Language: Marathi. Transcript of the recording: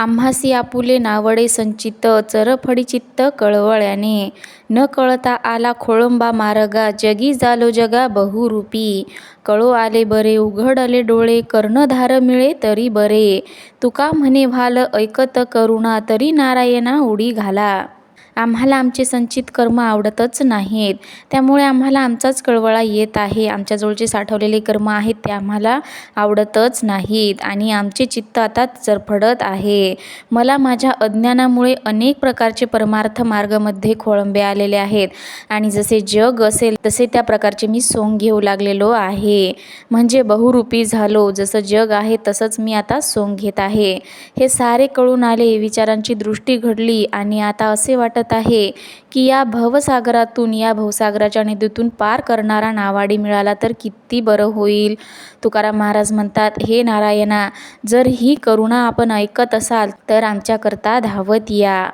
आम्हासी आपुले नावडे संचित चरफडी चित्त कळवळ्याने. न कळता आला खोळंबा मार्गा जगी जालो जगा बहुरूपी. कळो आले बरे उघडले डोळे कर्णधार मिळे तरी बरे. तुका म्हणे व्हाल ऐकत करुणा तरी नारायणा उडी घाला. आम्हाला आमचे संचित कर्म आवडतच नाहीत. त्यामुळे आम्हाला आमचाच कळवळा येत आहे. आमच्याजवळ जे साठवलेले कर्म आहेत ते आम्हाला आवडतच नाहीत आणि आमचे चित्त आता चरफडत आहे. मला माझ्या अज्ञानामुळे अनेक प्रकारचे परमार्थ मार्गामध्ये खोळंबे आलेले आहेत. आणि जसे जग असेल तसे त्या प्रकारचे मी सोंग घेऊ लागलेलो आहे. म्हणजे बहुरूपी झालो. जसं जग आहे तसंच मी आता सोंग घेत आहे. हे सारे कळून आले विचारांची दृष्टी घडली आणि आता असे वाटत आहे की या भवसागरातून या भवसागराच्या नदीतून पार करणारा नावाडी मिळाला तर किती बरं होईल? तुकाराम महाराज म्हणतात हे नारायणा जर ही करुणा आपण ऐकत असाल तर आमच्याकरता धावत या.